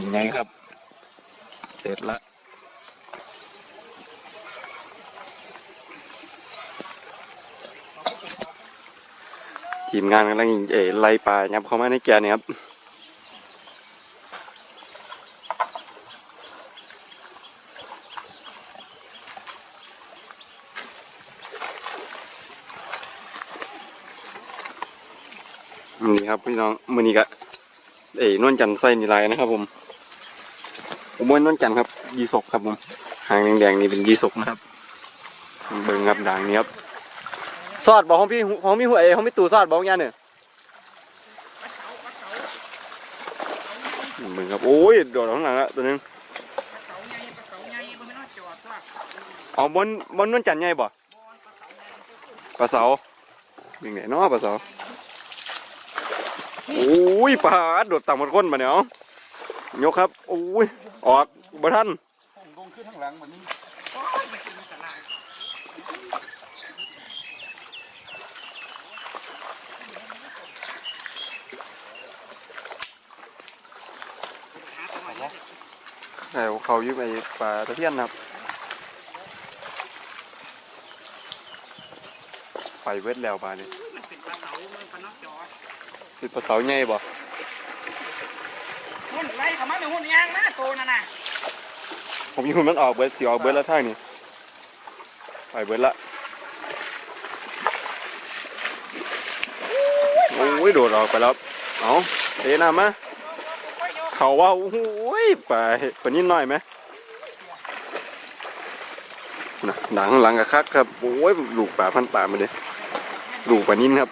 กิ่งไงครับ เสร็จละทีมงานกำลังเอ๋ไล่ปลายับเข้ามาในแกเนี่ยครับนี่ครับพี่น้องมือนี้ก็เอ้ยนวลจันทร์ไส้นิลายนะครับผม ผมว่านวลจันทร์ครับ ยีสกครับผมหางแดงๆนี่เป็นยีสกนะครับเบิ่งครับด่างนี้ครับซอดบอกของพี่ของพี่หัวเอของพี่ตู่ซอดบอกยังเนี่ยเบิ่งครับโอ้ยโดดข้างหลังละตัวนึงเสาใหญ่ปลบ่แม่นว่าจอดว่าอ๋อบนบนนวลจันทร์ใหญ่บ่ปลาเสายังไงเนาะปลาเสาโอ้ยปลาโดดต่ำหมดก้นมาเนี่ยเอ ยกครับโอ้ยออกบ่ทันลงขึ้นข้างหลังแบบนี้โอ้ยมันกินตลาดแต่เขาอยู่ไปปลาตะเพียนนะครับไปเวทแล้วปลาเนี่ยมันเป็นปลาเสามันปลานอกจอดติดปลาเสาใหญ่บ่ หุ่นไล่เข้ามาในหุ่นยางนะโตนั่นน่ะผมยิงมันออกเบิดสิออกเบิดแล้วทานี้ไปเบิดละโอ้ยโดดออกไปแล้วเอาเอ็นำมาโอ้ยโยเขาว่าโอ้ยไปปนิดหน่อยไหมนะหลังหลังกับคักครับโอ้ยลูกป่าพันป่ามาเลยลูกปลานิ่นครับ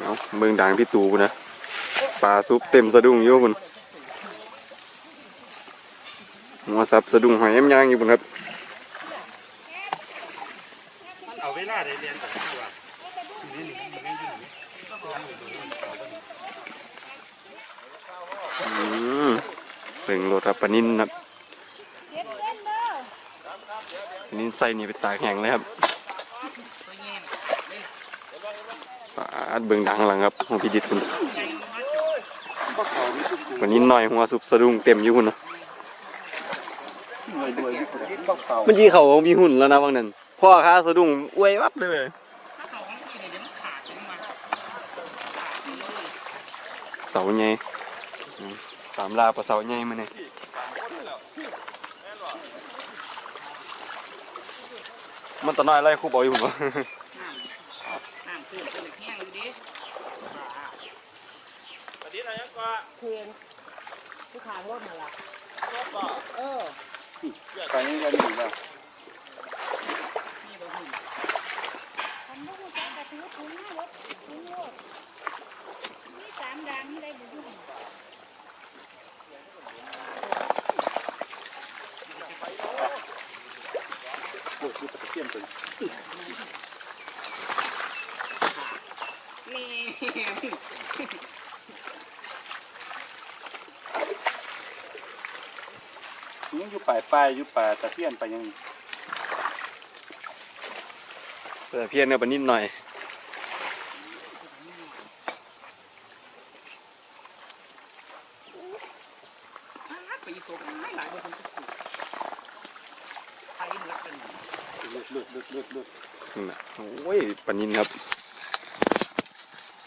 เอาเมืองดังพี่ตูนะ ปลาซุปเต็มสะดุ้งอยู่บุญหัวซับสะดุ้งหอยแอมย่างอยู่บุญครับเอาเวลาได้เรียนแต่ว่าเบ่งโลดครับปนินครับปนินใส่นี่ไปตากแห้งเลยครับตัวเงี้ยปลาเบิ่งดังหลังครับของพี่ดิดคุณ วันนี้หน่อยหัวสุบสะดุ้งเต็มอยู่คุณนะด้วยด้วยต้องเป่าเมื่อกี้เขามีหุ่นแล้วนะบางนั้นพ่อค้าสะดุ้งอวยวับเลยถ้าเขาของพี่เนี่ยเดี๋ยวมันขาดใช่ไหมขาดเลยเสาใหญ่อืมตามลาปลาเสาใหญ่มาเนี่ยมันตะน้อยไล่คู่บอยอยู่ผมวะ น้ำน้ำขึ้นเป็นแห้งอยู่ดิ ตอนนี้เรางก็เพื่อนผู้ขายรถมาละเออตอนนี้เราหนีแล้วนี่เราหุ่นผมบ่รู้จักกระถือถุงนะรถถุงโลดมีสามดังได้บ่อยู่ลูกคือตะเกียบตัวนี่ย อยู่ป่ายปลายอยู่ป่าตะเพียนไปยังแต่เพี้ยนเนี่ยปนิดหน่อยไปโซ่หลายหลายคนทุกคนไทยเหมือนกันเลือดเลือดเลือดเลือดเลือดนั่นน่ะโอ้ยปนินครับ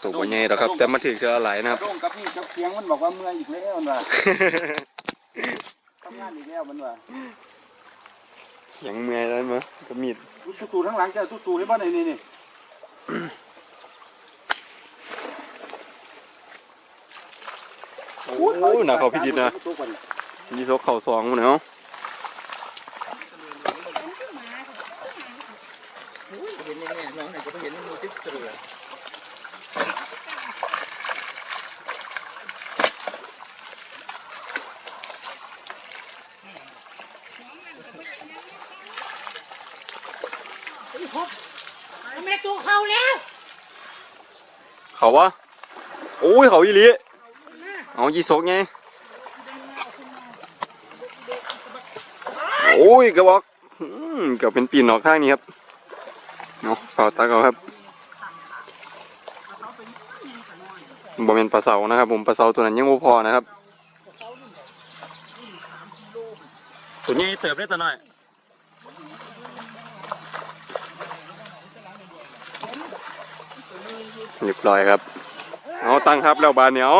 ตัวใหญ่แล้วครับ แต่มาถือเจอหลายนะครับโด่งกับนี่กับเคียงมันบอกว่าเมื่อยอีกแล้วมันว่า ทำงานอีกแล้วมันว่าเสียงเมื่อยแล้วมั้งก็มีดตู้ตู้ทั้งหลังจะตู้ตู้ให้บ้านนี่นี่โอ้ยหนักเขาพี่ดิดนะยี่สกเข่าสองมันเนาะเห็นยังไงน้องไหนก็ไปเห็นมือติ๊กเสือ บแม่ตัวเขาแล้วเขาวะโอ้ยเขาอีหลีเอายีโสกไงโอ้ยกระบอกเกือบเป็นปีนออกข้างนี้ครับเนาะฝ่าตาเขาครับบ่เป็นปลาเสานะครับ ผมปลาเสาตัวนั้นยังพอนะครับตัวนี้เติบได้ต่วน้อย เรียบร้อยครับ เอาตั้งทับแล้วบานเหนียว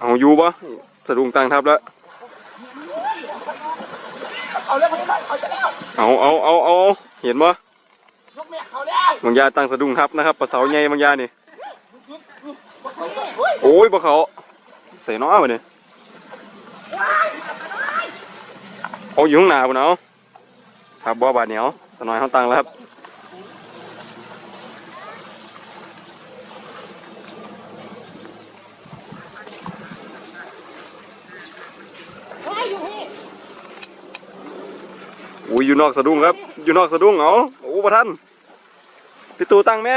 เอาอยู่ปะสะดุ้งตั้งทับแล้ว เอาเอาเอาเอาเห็นปะบางยาตั้งสะดุ้งทับนะครับปลาเสาใหญ่บางยานี่ โอ้ยปลาเขาใส่น้อยไปเนี่ยเอาอยู่ข้างหน้าปุ่นเอาครับบ่บาดเหนียวตะน้อยเขาตั้งแล้วครับ เฮ้ยอยู่นี่ อุ้ยอยู่นอกสะดุ้งครับ อยู่นอกสะดุ้งเอาโอ้ประท่านพี่ตูตั้งแม่